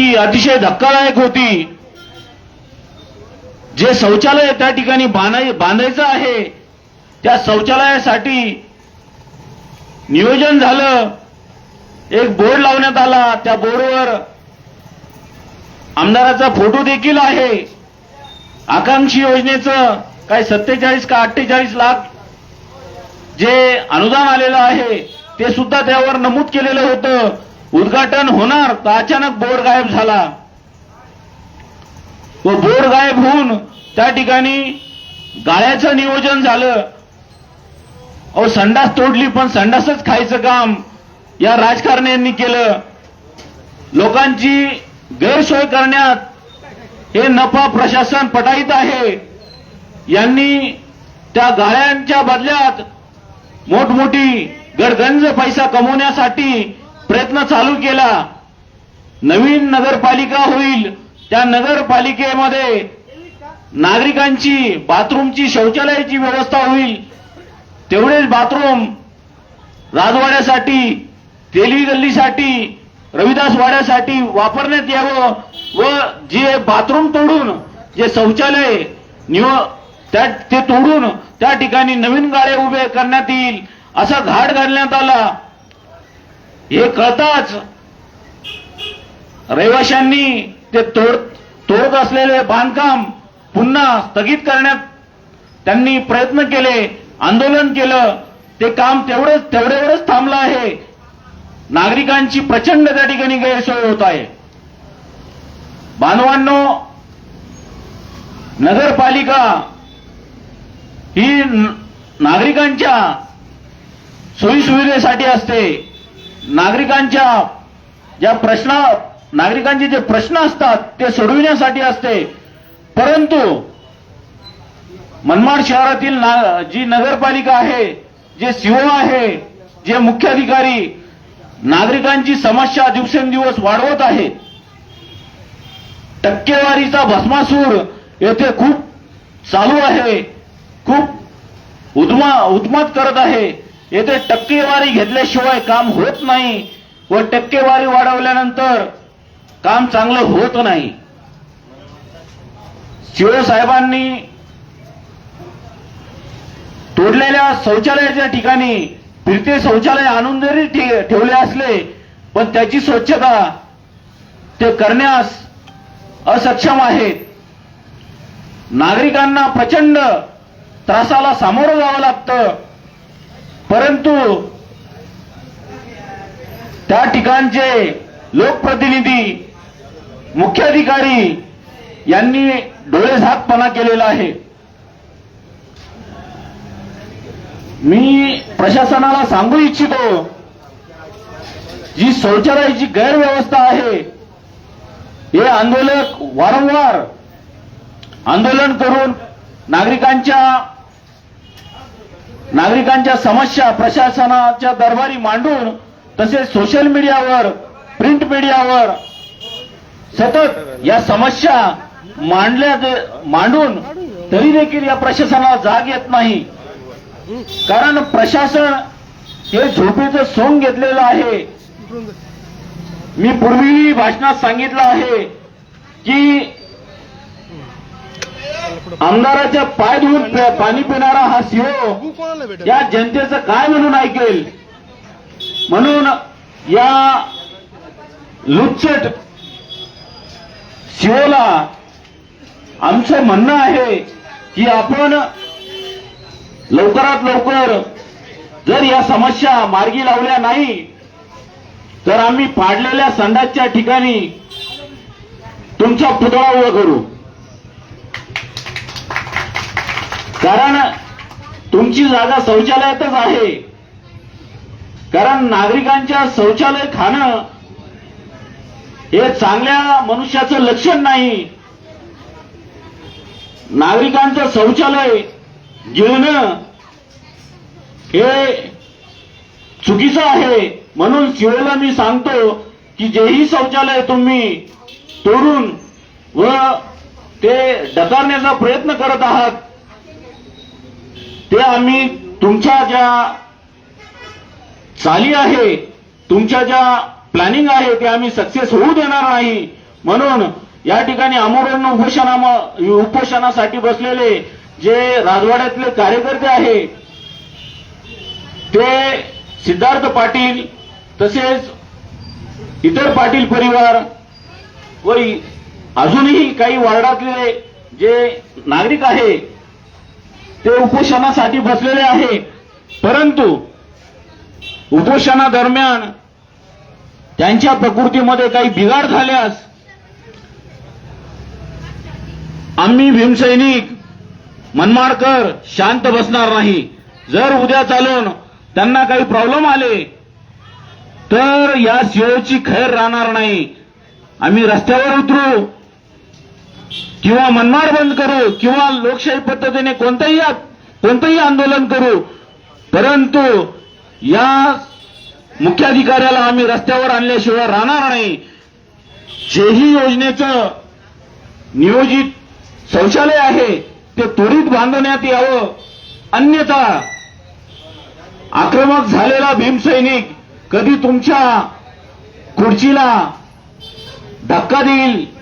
ती अतिशय धक्कादायक होती. जे शौचालय त्या ठिकाणी बांधायचं आहे त्या शौचालयासाठी नियोजन झालं. एक बोर्ड लावण्यात आला. त्या बोर्डवर आमदाराचा फोटो देखील आहे. आकांक्षी योजनेचं काय सत्तेचाळीस का अठ्ठेचाळीस लाख जे अनुदान आलेलं आहे ते सुद्धा त्यावर नमूद केलेलं होतं. उद्घाटन होणार तर अचानक बोर्ड गायब झाला. व बोर्ड गायब होऊन त्या ठिकाणी गाळ्याचं नियोजन झालं. अहो संडास तोडली पण संडासच खायचं काम या राजकारण्यांनी केलं. लोकांची गैरसोय करण्यात हे नफा प्रशासन पटाईत आहे. यांनी त्या गाळ्यांच्या बदल्यात मोठमोठी गडगंज पैसा कमवण्यासाठी प्रयत्न चालू केला. नवीन नगरपालिका होईल. त्या नगरपालिकेमध्ये नागरिकांची बाथरूमची शौचालयाची व्यवस्था होईल. तेवढेच बाथरूम राजवाड्यासाठी तेली गल्लीसाठी रविदास वाड्यासाठी वापरण्यात यावं व जे बाथरूम तोडून जे शौचालय निव त्या ते तोडून त्या ठिकाणी नवीन गाळे उभे करण्यात येईल. असा घाट घालण्यात आला. हे कळताच रहिवाशांनी ते तोड तोडत असलेले बांधकाम पुन्हा स्थगित करण्यात त्यांनी प्रयत्न केले आंदोलन केलं ते काम तेवढंच तेवढ्यावरच थांबलं आहे. नागरिकांची प्रचंड त्या ठिकाणी गैरसोय होत आहे. बांधवांनो नगरपालिका ही नागरिकांच्या सोयीसुविधेसाठी असते. नागरिकांच्या ज्या प्रश्न नागरिकांचे जे प्रश्न असतात ते सोडविण्यासाठी असते. परंतु मनमाड शहरातील जी नगरपालिका आहे जे सीओ आहे जे मुख्याधिकारी नागरिकांची समस्या दिवसेंदिवस वाढवत आहे. टक्केवारीचा भस्मासूर येथे खूप चालू आहे खूप उद्मा उद्मत करत आहे. येथे टक्केवारी घेतल्याशिवाय काम होत नाही व टक्केवारी वाढवल्यानंतर काम चांगलं होत नाही. शिवसाहेबांनी तोडलेल्या शौचालयाच्या ठिकाणी फिरते शौचालय आणून जरी ठे- ठेवले असले पण त्याची स्वच्छता ते करण्यास असक्षम आहेत. नागरिकांना प्रचंड त्रासाला सामोरं जावं लागतं. परंतु त्या ठिकाणचे लोकप्रतिनिधी मुख्याधिकारी यांनी डोळेझाकपणा केलेला आहे. मी प्रशासनाला सांगू इच्छितो जी शौचालयाची गैरव्यवस्था आहे हे आंदोलक वारंवार आंदोलन करून नागरिकांच्या नागरिकांच्या समस्या प्रशासनाच्या दरबारी मांडून तसेच सोशल मीडियावर प्रिंट मीडियावर सतत या समस्या मांडल्या मांडून तरी देखील या प्रशासनाला जाग येत नाही. कारण प्रशासन हे झोपेचं सोंग घेतलेलं आहे. मी पूर्वीही भाषणात सांगितलं आहे की आमदाराच्या पाय धुवून पाणी पिणारा हा सीओ या जनतेचं काय म्हणून ऐकेल? म्हणून या लुच्चट सीओला आमचं म्हणणं आहे की आपण लवकरात लवकर जर या समस्या मार्गी लावल्या नाही तर आम्ही पाडलेल्या संडासच्या ठिकाणी तुमचा पुतळा उभा करू. कारण तुमची जागा शौचालयातच आहे. कारण नागरिकांच्या शौचालय खाणं हे चांगल्या मनुष्याचं लक्षण नाही. नागरिकांचं शौचालय घेणं हे चुकीचं आहे. म्हणून शिवेला मी सांगतो की जेही शौचालय तुम्ही तोडून व ते डकारण्याचा प्रयत्न करत आहात ते आम्ही तुमच्या ज्या चाली आहे तुमच्या ज्या प्लॅनिंग आहे ते आम्ही सक्सेस होऊ देणार नाही. म्हणून या ठिकाणी आमरण उपोषणा उपोषणासाठी बसलेले जे राजवाड्यातले कार्यकर्ते आहे ते सिद्धार्थ पाटील तसेच इतर पाटील परिवार व अजूनही काही वार्डातले जे नागरिक आहे ते उपोषणासाठी बसलेले आहे. परंतु उपोषणादरम्यान त्यांच्या प्रकृतीमध्ये काही बिघाड झाल्यास आम्ही भीमसैनिक मनमाडकर शांत बसणार नाही. जर उद्या चालून त्यांना काही प्रॉब्लेम आले तर या सीओची खैर राहणार नाही. आम्ही रस्त्यावर उतरू. किंवा मनमाड बंद करू किंवा लोकशाही पद्धतीने कोणतंही कोणतंही आंदोलन करू परंतु या मुख्याधिकाऱ्याला आम्ही रस्त्यावर आणल्याशिवाय राहणार नाही. जेही योजनेचं नियोजित शौचालय आहे ते त्वरित बांधण्यात यावं. अन्यथा आक्रमक झालेला भीमसैनिक कधी तुमच्या खुर्चीला धक्का देईल?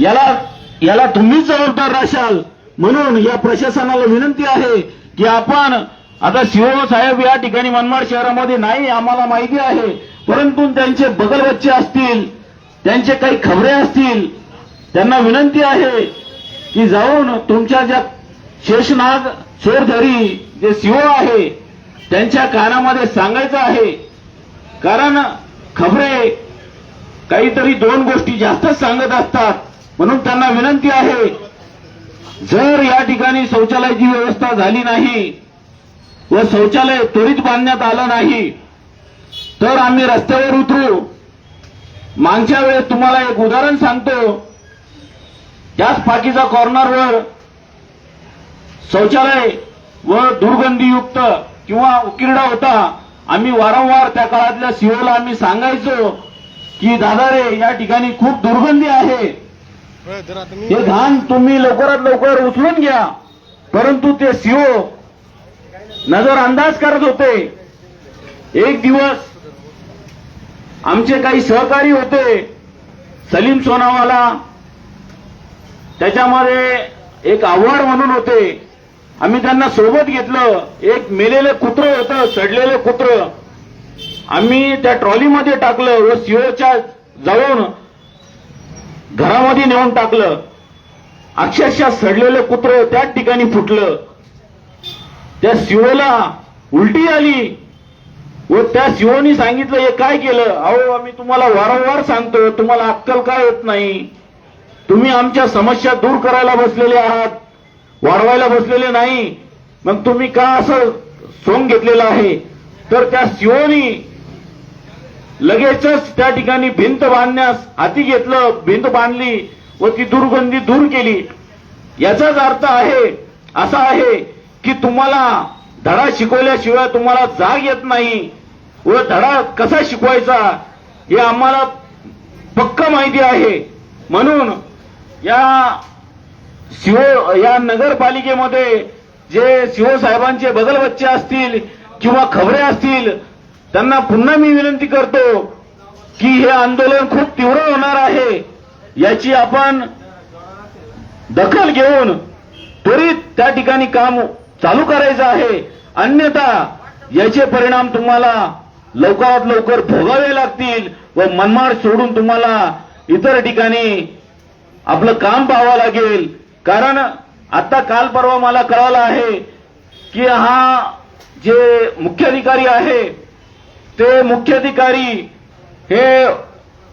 याला याला तुम्हीच जबाबदार राशाल. म्हणून या प्रशासनाला विनंती आहे की आपण आता शिव साहेब या ठिकाणी मनमाड शहरामध्ये नाही आम्हाला माहिती आहे. परंतु त्यांचे बगलबच्चे असतील त्यांचे काही खबरे असतील त्यांना विनंती आहे की जाऊन तुमच्या ज्या शेषनाग चोरधरी जे शिव आहे त्यांच्या कानामध्ये सांगायचं आहे. कारण खबरे काहीतरी दोन गोष्टी जास्तच सांगत असतात. म्हणून त्यांना विनंती आहे जर या ठिकाणी शौचालयाची व्यवस्था झाली नाही व शौचालय त्वरित बांधण्यात आलं नाही तर आम्ही रस्त्यावर उतरू. मागच्या वेळेस तुम्हाला एक उदाहरण सांगतो. त्याच पाकीचा कॉर्नरवर शौचालय व दुर्गंधीयुक्त किंवा उकिरडा होता. आम्ही वारंवार त्या काळातल्या सीओला आम्ही सांगायचो की दादा रे या ठिकाणी खूप दुर्गंधी आहे. हे धान तुम्ही लवकरात लवकर उचलून घ्या. परंतु ते सीओ नजर अंदाज करत होते. एक दिवस आमचे काही सहकारी होते. सलीम सोनावाला. त्याच्यामध्ये एक आव्हाड म्हणून होते. आम्ही त्यांना सोबत घेतलं. एक मेलेलं कुत्र होतं सडलेलं कुत्र. आम्ही त्या ट्रॉलीमध्ये टाकलं व सीओच्या जाऊन घरामध्ये नेऊन टाकलं. अक्षरशः सडलेलं कुत्र त्याच ठिकाणी फुटलं. त्या शिवला उलटी आली व त्या शिवनी सांगितलं हे काय केलं? अहो आम्ही तुम्हाला वारंवार सांगतो तुम्हाला अक्कल काय येत नाही? तुम्ही आमच्या समस्या दूर करायला बसलेले आहात वाढवायला बसलेले नाही. मग तुम्ही का असं सोंग घेतलेलं आहे? तर त्या शिवनी लगेचच त्या ठिकाणी भिंत बांधण्यास हाती घेतलं भिंत बांधली व ती दुर्गंधी दूर केली. याचाच अर्थ आहे असा आहे की तुम्हाला धडा शिकवल्याशिवाय तुम्हाला जाग येत नाही. व धडा कसा शिकवायचा हे आम्हाला पक्क माहिती आहे. म्हणून या शिव या नगरपालिकेमध्ये जे शिवसाहेबांचे बगलबच्चे असतील किंवा खबरे असतील त्यांना पुन्हा मी विनंती करतो की हे आंदोलन खूप तीव्र होणार आहे. याची आपण दखल घेऊन त्वरित त्या ठिकाणी काम चालू करायचं आहे. अन्यथा याचे परिणाम तुम्हाला लवकरात लवकर भोगावे लागतील व मनमाड सोडून तुम्हाला इतर ठिकाणी आपलं काम पाहावं लागेल. कारण आता काल परवा मला कळालं आहे की हा जे मुख्याधिकारी आहे ते मुख्याधिकारी हे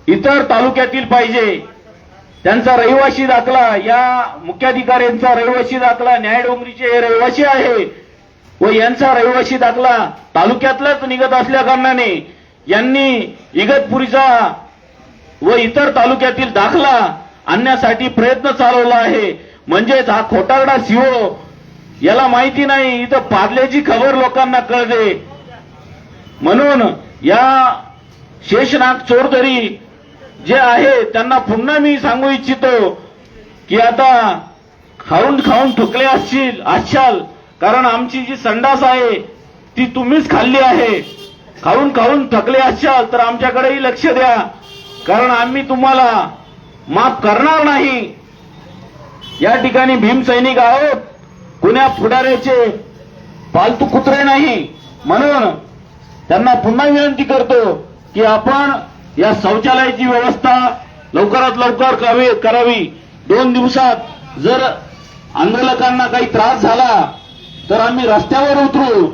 इतर तालुक्यातील पाहिजे. त्यांचा रहिवासी दाखला या मुख्याधिकाऱ्यांचा रहिवाशी दाखला न्यायडोंगरीचे हे रहिवासी आहे. व यांचा रहिवाशी दाखला तालुक्यातलाच निघत असल्या कारणाने यांनी इगतपुरीचा व इतर तालुक्यातील दाखला आणण्यासाठी प्रयत्न चालवला आहे. म्हणजेच हा खोटारडा सीओ याला माहिती नाही. इथं पार्ल्याची खबर लोकांना कळते. म्हणून या शेषनाग चोरदरी जे आहे त्यांना पुन्हा मी सांगू इच्छितो की आता खाऊन खाऊन थुकले असशील असशाल. कारण आमची जी संडास आहे ती तुम्हीच खाल्ली आहे. खाऊन खाऊन थकले असशाल तर आमच्याकडेही लक्ष द्या. कारण आम्ही तुम्हाला माफ करणार नाही. या ठिकाणी भीमसैनिक आहोत. कुण्या फुडाऱ्याचे पालतू कुत्रे नाही. म्हणून त्यांना पुन्हा विनंती करतो की आपण या शौचालयाची व्यवस्था लवकरात लवकर करावी करावी. दोन दिवसात जर आंदोलकांना काही त्रास झाला तर आम्ही रस्त्यावर उतरू.